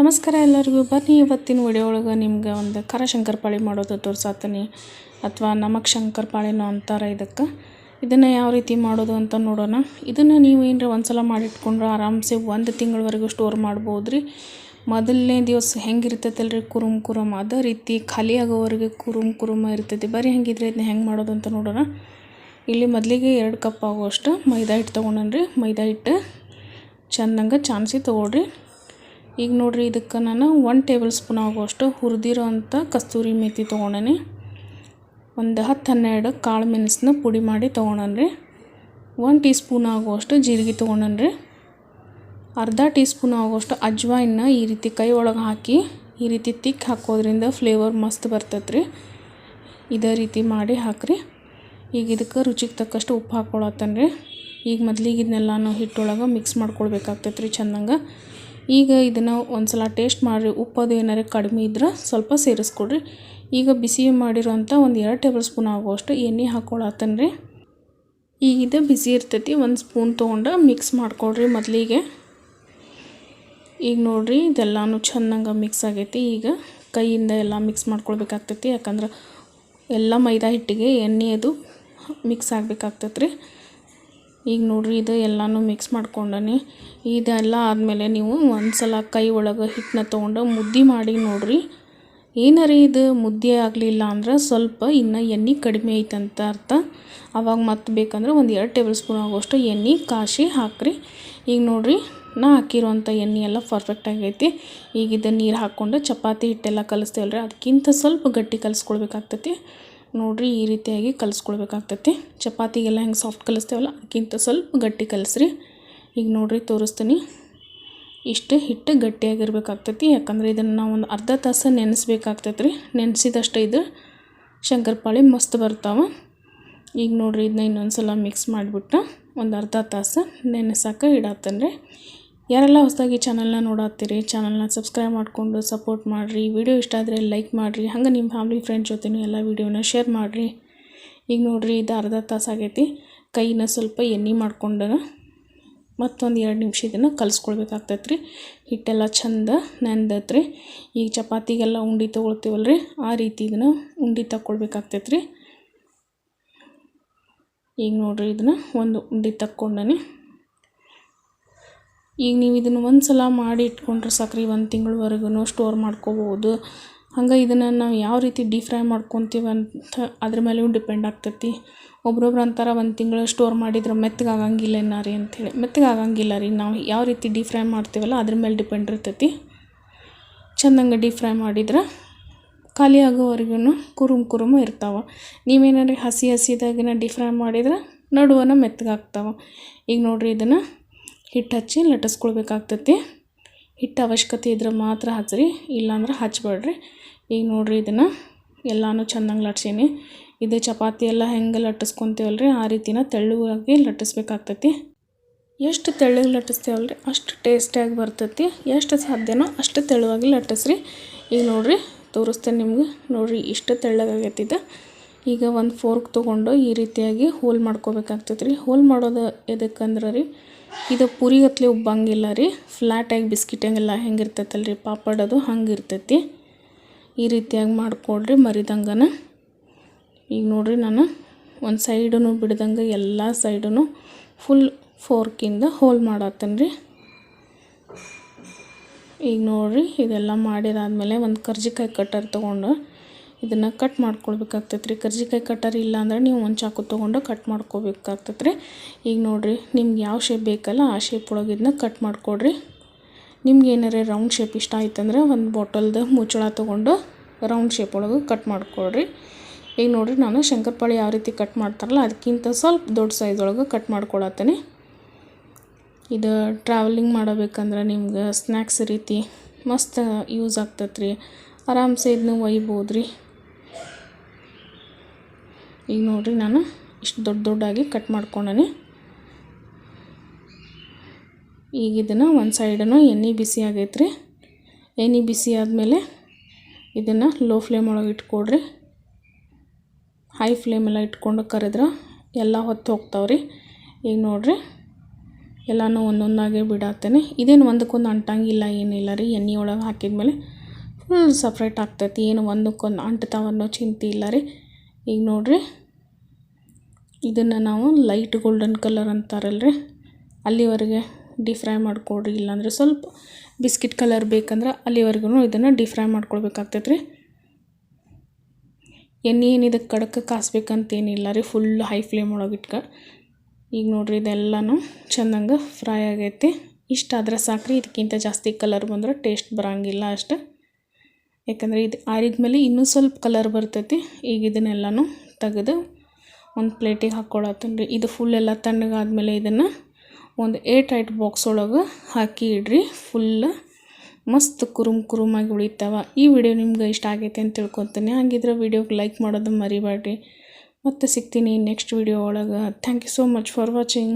ನಮಸ್ಕಾರ ಎಲ್ಲರಿಗೂ. ಬನ್ನಿ ಇವತ್ತಿನ ವಿಡಿಯೋ ಒಳಗೆ ನಿಮ್ಗೆ ಒಂದು ಖಾರ ಶಂಕರಪಾಳಿ ಮಾಡೋದು ತೋರ್ಸಾತೀನಿ. ಅಥವಾ ನಮಕ್ ಶಂಕರಪಾಳಿನೂ ಅಂತಾರೆ ಇದಕ್ಕೆ. ಇದನ್ನು ಯಾವ ರೀತಿ ಮಾಡೋದು ಅಂತ ನೋಡೋಣ. ಇದನ್ನು ನೀವು ಏನರ ಒಂದು ಸಲ ಮಾಡಿಟ್ಕೊಂಡ್ರೆ ಆರಾಮ್ಸೆ ಒಂದು ತಿಂಗಳವರೆಗೂ ಸ್ಟೋರ್ ಮಾಡ್ಬೋದು ರೀ ಮೊದಲನೇ ದಿವಸ ಹೆಂಗೆ ರೀ ಕುರುಮ್ ಕುರುಮ್. ಅದೇ ರೀತಿ ಖಾಲಿ ಆಗೋವರೆಗೆ ಕುರುಮ್ ಕುರುಮ ಇರ್ತೈತಿ. ಬರೀ ಹೆಂಗಿದ್ರೆ ಇದನ್ನ ಹೆಂಗೆ ಮಾಡೋದು ಅಂತ ನೋಡೋಣ. ಇಲ್ಲಿ ಮೊದಲಿಗೆ ಎರಡು ಕಪ್ ಆಗುವಷ್ಟು ಮೈದಾ ಹಿಟ್ಟು ತೊಗೊಂಡನ್ರಿ. ಮೈದಾ ಹಿಟ್ಟು ಚೆಂದಂಗೆ ಚಾನ್ಸಿ ತೊಗೊಳ್ರಿ. ಈಗ ನೋಡಿರಿ ಇದಕ್ಕೆ ನಾನು ಒನ್ ಟೇಬಲ್ ಸ್ಪೂನ್ ಆಗುವಷ್ಟು ಹುರಿದಿರೋ ಅಂಥ ಕಸ್ತೂರಿ ಮೇಥಿ ತೊಗೊಂಡೇನಿ. ಒಂದು ಹತ್ತು ಹನ್ನೆರಡು ಕಾಳು ಮೆಣಸನ್ನ ಪುಡಿ ಮಾಡಿ ತೊಗೊಂಡನ್ರಿ. ಒನ್ ಟೀ ಸ್ಪೂನ್ ಆಗುವಷ್ಟು ಜೀರಿಗೆ ತೊಗೊಂಡನ್ರಿ. ಅರ್ಧ ಟೀ ಸ್ಪೂನ್ ಆಗುವಷ್ಟು ಅಜ್ವಾಯಿನ ಈ ರೀತಿ ಕೈ ಒಳಗೆ ಹಾಕಿ ಈ ರೀತಿ ತಿಕ್ಕಿ ಹಾಕೋದ್ರಿಂದ ಫ್ಲೇವರ್ ಮಸ್ತ್ ಬರ್ತೈತೆ ರೀ ಇದೇ ರೀತಿ ಮಾಡಿ ಹಾಕ್ರಿ. ಈಗ ಇದಕ್ಕೆ ರುಚಿಗೆ ತಕ್ಕಷ್ಟು ಉಪ್ಪು ಹಾಕ್ಕೊಳತ್ತನ್ರಿ. ಈಗ ಮೊದ್ಲಿಗೆ ಇದನ್ನೆಲ್ಲನೂ ಹಿಟ್ಟೊಳಗೆ ಮಿಕ್ಸ್ ಮಾಡ್ಕೊಳ್ಬೇಕಾಗ್ತೈತ್ರಿ ಚೆಂದಂಗೆ. ಈಗ ಇದನ್ನು ಒಂದು ಸಲ ಟೇಸ್ಟ್ ಮಾಡಿರಿ. ಉಪ್ಪದು ಏನಾರು ಕಡಿಮೆ ಇದ್ರೆ ಸ್ವಲ್ಪ ಸೇರಿಸ್ಕೊಡ್ರಿ. ಈಗ ಬಿಸಿ ಮಾಡಿರೋಂಥ ಒಂದು ಎರಡು ಟೇಬಲ್ ಸ್ಪೂನ್ ಆಗುವಷ್ಟು ಎಣ್ಣೆ ಹಾಕ್ಕೊಳತ್ತೇನೆ ರೀ ಈಗ ಇದು ಬಿಸಿ ಇರ್ತೈತಿ, ಒಂದು ಸ್ಪೂನ್ ತೊಗೊಂಡು ಮಿಕ್ಸ್ ಮಾಡ್ಕೊಳ್ರಿ ಮೊದಲಿಗೆ. ಈಗ ನೋಡಿರಿ ಇದೆಲ್ಲನೂ ಚೆನ್ನಾಗಿ ಮಿಕ್ಸ್ ಆಗೈತಿ. ಈಗ ಕೈಯಿಂದ ಎಲ್ಲ ಮಿಕ್ಸ್ ಮಾಡ್ಕೊಳ್ಬೇಕಾಗ್ತೈತಿ. ಯಾಕಂದ್ರೆ ಎಲ್ಲ ಮೈದಾ ಹಿಟ್ಟಿಗೆ ಎಣ್ಣೆ ಅದು ಮಿಕ್ಸ್ ಆಗಬೇಕಾಗ್ತೈತೆ ರೀ ಈಗ ನೋಡಿರಿ ಇದು ಎಲ್ಲನೂ ಮಿಕ್ಸ್ ಮಾಡ್ಕೊಂಡನಿ. ಇದೆಲ್ಲ ಆದಮೇಲೆ ನೀವು ಒಂದು ಸಲ ಕೈ ಒಳಗೆ ಹಿಟ್ಟನ್ನ ತೊಗೊಂಡು ಮುದ್ದೆ ಮಾಡಿ ನೋಡಿರಿ. ಏನಾರ ಇದು ಮುದ್ದೆ ಆಗಲಿಲ್ಲ ಅಂದ್ರೆ ಸ್ವಲ್ಪ ಇನ್ನು ಎಣ್ಣೆ ಕಡಿಮೆ ಐತಂತ ಅರ್ಥ. ಅವಾಗ ಮತ್ತೆ ಬೇಕಂದ್ರೆ ಒಂದು ಎರಡು ಟೇಬಲ್ ಸ್ಪೂನ್ ಆಗೋಷ್ಟು ಎಣ್ಣೆ ಕಾಶಿ ಹಾಕ್ರಿ. ಈಗ ನೋಡಿರಿ ನಾ ಹಾಕಿರುವಂಥ ಎಣ್ಣೆ ಎಲ್ಲ ಪರ್ಫೆಕ್ಟ್ ಆಗೈತಿ. ಈಗ ಇದನ್ನು ನೀರು ಹಾಕ್ಕೊಂಡು ಚಪಾತಿ ಹಿಟ್ಟೆಲ್ಲ ಕಲಿಸ್ತೇವಲ್ಲ ಅದಕ್ಕಿಂತ ಸ್ವಲ್ಪ ಗಟ್ಟಿ ಕಲಿಸ್ಕೊಳ್ಬೇಕಾಗ್ತೈತಿ. ನೋಡಿರಿ ಈ ರೀತಿಯಾಗಿ ಕಲಿಸ್ಕೊಳ್ಬೇಕಾಗ್ತೈತಿ ಚಪಾತಿಗೆಲ್ಲ ಹೆಂಗೆ ಸಾಫ್ಟ್ ಕಲಿಸ್ತೇವಲ್ಲ, ಅದಕ್ಕಿಂತ ಸ್ವಲ್ಪ ಗಟ್ಟಿ ಕಲಿಸ್ರಿ. ಈಗ ನೋಡಿರಿ ತೋರಿಸ್ತೀನಿ. ಇಷ್ಟು ಹಿಟ್ಟು ಗಟ್ಟಿಯಾಗಿರ್ಬೇಕಾಗ್ತೈತಿ. ಯಾಕಂದ್ರೆ ಇದನ್ನು ನಾವು ಒಂದು ಅರ್ಧ ತಾಸು ನೆನೆಸ್ಬೇಕಾಗ್ತೈತೆ ರೀ ನೆನೆಸಿದಷ್ಟು ಇದು ಶಂಕರಪಾಳಿ ಮಸ್ತ್ ಬರ್ತಾವೆ. ಈಗ ನೋಡಿರಿ ಇದನ್ನ ಇನ್ನೊಂದು ಸಲ ಮಿಕ್ಸ್ ಮಾಡಿಬಿಟ್ಟು ಒಂದು ಅರ್ಧ ತಾಸು ನೆನೆಸಕ್ಕೆ ಇಡತ್ತೇನೆ ರೀ ಯಾರೆಲ್ಲ ಹೊಸದಾಗಿ ಚಾನಲ್ನ ನೋಡಾತ್ತೀರಿ, ಚಾನಲ್ನ ಸಬ್ಸ್ಕ್ರೈಬ್ ಮಾಡಿಕೊಂಡು ಸಪೋರ್ಟ್ ಮಾಡಿರಿ, ವಿಡಿಯೋ ಇಷ್ಟ ಆದರೆ ಲೈಕ್ ಮಾಡಿರಿ, ಹಂಗೆ ನಿಮ್ಮ ಫ್ಯಾಮ್ಲಿ, ಫ್ರೆಂಡ್ ಜೊತೆನೂ ಎಲ್ಲ ವೀಡಿಯೋನ ಶೇರ್ ಮಾಡಿರಿ. ಈಗ ನೋಡಿರಿ, ಇದು ಅರ್ಧ ತಾಸು ಆಗೈತಿ. ಕೈನ ಸ್ವಲ್ಪ ಎಣ್ಣೆ ಮಾಡ್ಕೊಂಡು ಮತ್ತೊಂದು ಎರಡು ನಿಮಿಷ ಇದನ್ನು ಕಲಿಸ್ಕೊಳ್ಬೇಕಾಗ್ತೈತೆ ರೀ ಹಿಟ್ಟೆಲ್ಲ ಚಂದ ನೆಂದೈತೆ ರೀ ಈಗ ಚಪಾತಿಗೆಲ್ಲ ಉಂಡೆ ತೊಗೊಳ್ತೀವಲ್ಲ ರೀ ಆ ರೀತಿ ಇದನ್ನು ಉಂಡೆ ತಕ್ಕೊಳ್ಬೇಕಾಗ್ತೈತೆ ರೀ ಈಗ ನೋಡಿರಿ, ಇದನ್ನು ಒಂದು ಉಂಡೆ ತಕ್ಕೊಂಡನಿ. ಈಗ ನೀವು ಇದನ್ನು ಒಂದು ಸಲ ಮಾಡಿ ಇಟ್ಕೊಂಡ್ರೆ ಸಾಕ್ರಿ, ಒಂದು ತಿಂಗಳವರೆಗೂ ಸ್ಟೋರ್ ಮಾಡ್ಕೋಬೋದು. ಹಂಗೆ ಇದನ್ನು ನಾವು ಯಾವ ರೀತಿ ಡೀಪ್ ಫ್ರೈ ಮಾಡ್ಕೊತೀವಿ ಅಂತ ಅದ್ರ ಮೇಲೂ ಡಿಪೆಂಡ್ ಆಗ್ತೈತಿ. ಒಬ್ರೊಬ್ರು ಅಂತಾರ ಒಂದು ತಿಂಗಳು ಸ್ಟೋರ್ ಮಾಡಿದ್ರೆ ಮೆತ್ತಗೆ ರೀ ಅಂಥೇಳಿ ಮೆತ್ತಗೆ ಆಗಂಗಿಲ್ಲ ರೀ, ನಾವು ಯಾವ ರೀತಿ ಡೀಪ್ ಫ್ರೈ ಮಾಡ್ತೀವಲ್ಲ ಅದ್ರ ಮೇಲೆ ಡಿಪೆಂಡ್ ಇರ್ತೈತಿ. ಚೆಂದಂಗೆ ಡೀಪ್ ಫ್ರೈ ಮಾಡಿದ್ರೆ ಖಾಲಿ ಆಗೋವರೆಗೂ ಕುರುಮ್ ಕುರುಮ್ ಇರ್ತಾವೆ. ನೀವೇನಾರು ಹಸಿ ಹಸಿದಾಗಿನ ಡೀಪ್ ಫ್ರೈ ಮಾಡಿದ್ರೆ ನಡುವನ ಮೆತ್ತಗಾಗ್ತಾವೆ ಈಗ ನೋಡಿರಿ ಇದನ್ನು ಹಿಟ್ಟು ಹಚ್ಚಿ ಲಟ್ಟಿಸ್ಕೊಳ್ಬೇಕಾಗ್ತೈತಿ. ಹಿಟ್ಟು ಅವಶ್ಯಕತೆ ಇದ್ರೆ ಮಾತ್ರ ಹಚ್ಚಿರಿ ಇಲ್ಲಾಂದ್ರೆ ಹಚ್ಚಬೇಡ್ರಿ ಈಗ ನೋಡಿರಿ ಇದನ್ನು ಎಲ್ಲನೂ ಚೆಂದಂಗೆ ಲಟ್ಸೀನಿ. ಇದು ಚಪಾತಿ ಎಲ್ಲ ಹೆಂಗೆ ಲಟ್ಟಿಸ್ಕೊತೀವಲ್ಲ ರೀ ಆ ರೀತಿನ ತೆಳ್ಳಗಾಗಿ ಲಟ್ಟಿಸ್ಬೇಕಾಗ್ತೈತಿ. ಎಷ್ಟು ತೆಳ್ಳಗೆ ಲಟ್ಟಿಸ್ತೇವಲ್ಲ ರೀ ಅಷ್ಟು ಟೇಸ್ಟಿಯಾಗಿ ಬರ್ತೈತಿ. ಎಷ್ಟು ಸಾಧ್ಯನೋ ಅಷ್ಟು ತೆಳುವಾಗಿ ಲಟ್ಟಿಸ್ರಿ. ಈಗ ನೋಡಿರಿ, ತೋರಿಸ್ತೇನೆ ನಿಮ್ಗೆ. ನೋಡಿರಿ, ಇಷ್ಟು ತೆಳ್ಳಗಾಗೈತಿ ಇದು ಈಗ ಒಂದು ಫೋರ್ಕ್ ತೊಗೊಂಡು ಈ ರೀತಿಯಾಗಿ ಹೋಲ್ ಮಾಡ್ಕೋಬೇಕಾಗ್ತೈತೆ ರೀ ಹೋಲ್ ಮಾಡೋದು ಎದಕ್ಕಂದ್ರೆ ರೀ ಇದು ಪುರಿಗತ್ಲೆ ಉಬ್ಬಂಗಿಲ್ಲ ರೀ. ಫ್ಲ್ಯಾಟಾಗಿ ಬಿಸ್ಕಿಟ್ ಹಂಗೆಲ್ಲ ಹೆಂಗೆ ಇರ್ತೈತಲ್ಲ ರೀ ಪಾಪಡ್ ಅದು ಹಂಗೆ ಇರ್ತೈತಿ ಈ ರೀತಿಯಾಗಿ ಮಾಡ್ಕೊಳ್ರಿ ಮರಿದಂಗನ. ಈಗ ನೋಡಿರಿ ನಾನು ಒಂದು ಸೈಡೂ ಬಿಡ್ದಂಗೆ ಎಲ್ಲ ಸೈಡೂ ಫುಲ್ ಫೋರ್ಕಿಂದ ಹೋಲ್ ಮಾಡತ್ತೇನೆ ಈಗ ನೋಡಿರಿ, ಇದೆಲ್ಲ ಮಾಡಿದಾದ್ಮೇಲೆ ಒಂದು ಕರ್ಜಿಕಾಯಿ ಕಟ್ಟರ್ ತೊಗೊಂಡು ಇದನ್ನು ಕಟ್ ಮಾಡ್ಕೊಳ್ಬೇಕಾಗ್ತೈತೆ ರೀ ಕರ್ಜಿಕಾಯಿ ಕಟ್ಟರ್ ಇಲ್ಲ ಅಂದ್ರೆ ನೀವು ಒಂದು ಚಾಕು ತೊಗೊಂಡು ಕಟ್ ಮಾಡ್ಕೋಬೇಕಾಗ್ತೈತೆ ರೀ ಈಗ ನೋಡಿರಿ, ನಿಮ್ಗೆ ಯಾವ ಶೇಪ್ ಬೇಕಲ್ಲ ಆ ಶೇಪ್ ಒಳಗೆ ಇದನ್ನ ಕಟ್ ಮಾಡಿಕೊಡ್ರಿ. ನಿಮ್ಗೆ ಏನಾರ ರೌಂಡ್ ಶೇಪ್ ಇಷ್ಟ ಆಯ್ತಂದ್ರೆ ಒಂದು ಬಾಟಲ್ದು ಮುಚ್ಚಳ ತೊಗೊಂಡು ರೌಂಡ್ ಶೇಪ್ ಒಳಗೆ ಕಟ್ ಮಾಡಿಕೊಡ್ರಿ. ಈಗ ನೋಡಿರಿ, ನಾನು ಶಂಕರಪಾಳಿ ಯಾವ ರೀತಿ ಕಟ್ ಮಾಡ್ತಾರಲ್ಲ ಅದಕ್ಕಿಂತ ಸ್ವಲ್ಪ ದೊಡ್ಡ ಸೈಜ್ ಒಳಗೆ ಕಟ್ ಮಾಡ್ಕೊಳತ್ತೇನೆ. ಇದು ಟ್ರಾವೆಲಿಂಗ್ ಮಾಡಬೇಕಂದ್ರೆ ನಿಮ್ಗೆ ಸ್ನ್ಯಾಕ್ಸ್ ರೀತಿ ಮಸ್ತ್ ಯೂಸ್ ಆಗ್ತೈತೆ ರೀ ಆರಾಮ್ಸೆ ಇದನ್ನ ಒಯ್ಬೋದು ರೀ ಈಗ ನೋಡಿರಿ ನಾನು ಇಷ್ಟು ದೊಡ್ಡ ದೊಡ್ಡಾಗಿ ಕಟ್ ಮಾಡ್ಕೊಂಡೇನೆ. ಈಗ ಇದನ್ನು ಒಂದು ಸೈಡನ್ನು ಎಣ್ಣೆ ಬಿಸಿ ಆಗೈತೆ ರೀ ಎಣ್ಣೆ ಬಿಸಿ ಆದಮೇಲೆ ಇದನ್ನು ಲೋ ಫ್ಲೇಮ್ ಒಳಗೆ ಇಟ್ಕೊಡ್ರಿ. ಹೈ ಫ್ಲೇಮೆಲ್ಲ ಇಟ್ಕೊಂಡು ಕರೆದ್ರೆ ಎಲ್ಲ ಹೊತ್ತು ಹೋಗ್ತಾವ್ರಿ. ಈಗ ನೋಡಿರಿ, ಎಲ್ಲನೂ ಒಂದೊಂದಾಗೆ ಬಿಡಾತೇನೆ. ಇದೇನು ಒಂದಕ್ಕೊಂದು ಅಂಟಂಗಿಲ್ಲ ಏನಿಲ್ಲ ರೀ. ಎಣ್ಣೆ ಒಳಗೆ ಹಾಕಿದ್ಮೇಲೆ ಫುಲ್ ಸಪ್ರೇಟ್ ಆಗ್ತೈತಿ. ಏನು ಒಂದಕ್ಕೊಂದು ಅಂಟ್ತಾವನ್ನೋ ಚಿಂತೆ ಇಲ್ಲ ರೀ. ಈಗ ನೋಡಿರಿ. ಇದನ್ನು ನಾವು ಲೈಟ್ ಗೋಲ್ಡನ್ ಕಲರ್ ಅಂತಾರಲ್ರಿ. ಅಲ್ಲಿವರೆಗೆ ಡೀ ಫ್ರೈ ಮಾಡ್ಕೊಡ್ರಿ, ಇಲ್ಲಾಂದರೆ ಸ್ವಲ್ಪ ಬಿಸ್ಕಿಟ್ ಕಲರ್ ಬೇಕಂದ್ರೆ ಅಲ್ಲಿವರೆಗೂ ಇದನ್ನು ಡೀ ಫ್ರೈ ಮಾಡ್ಕೊಳ್ಬೇಕಾಗ್ತೈತೆ ರೀ ಎಣ್ಣೆ ಏನು ಇದಕ್ಕೆ ಕಡಕ್ಕೆ ಕಾಸ್ಬೇಕಂತೇನಿಲ್ಲ ರೀ ಫುಲ್ ಹೈ ಫ್ಲೇಮ್ ಒಳಗೆ ಇಟ್ಕ. ಈಗ ನೋಡ್ರಿ ಇದೆಲ್ಲನೂ ಚೆಂದಂಗೆ ಫ್ರೈ ಆಗೈತಿ. ಇಷ್ಟ ಆದ್ರೆ ಸಾಕ್ರಿ, ಇದಕ್ಕಿಂತ ಜಾಸ್ತಿ ಕಲರ್ ಬಂದ್ರೆ ಟೇಸ್ಟ್ ಬರೋಂಗಿಲ್ಲ ಅಷ್ಟೆ. ಯಾಕಂದರೆ ಇದು ಆರಿದ್ಮೇಲೆ ಇನ್ನೂ ಸ್ವಲ್ಪ ಕಲರ್ ಬರ್ತೈತಿ. ಈಗ ಇದನ್ನೆಲ್ಲನೂ ತೆಗೆದು ಒಂದು ಪ್ಲೇಟಿಗೆ ಹಾಕ್ಕೊಳತ್ತೀನಿ ರೀ. ಇದು ಫುಲ್ ಎಲ್ಲ ತಣ್ಣಗಾದ್ಮೇಲೆ ಇದನ್ನು ಒಂದು ಏರ್ ಟೈಟ್ ಬಾಕ್ಸ್ ಒಳಗೆ ಹಾಕಿ ಇಡ್ರಿ. ಫುಲ್ ಮಸ್ತ್ ಕುರುಮ್ ಕುರುಮಾಗಿ ಉಳಿತಾವ. ಈ ವಿಡಿಯೋ ನಿಮ್ಗೆ ಇಷ್ಟ ಆಗೈತೆ ಅಂತ ತಿಳ್ಕೊತೀನಿ. ಹಾಗಿದ್ರೆ ವಿಡಿಯೋಗೆ ಲೈಕ್ ಮಾಡೋದು ಮರಿಬೇಡ್ರಿ ಮತ್ತೆ ಸಿಗ್ತೀನಿ ನೆಕ್ಸ್ಟ್ ವಿಡಿಯೋ ಒಳಗೆ. Thank you so much for watching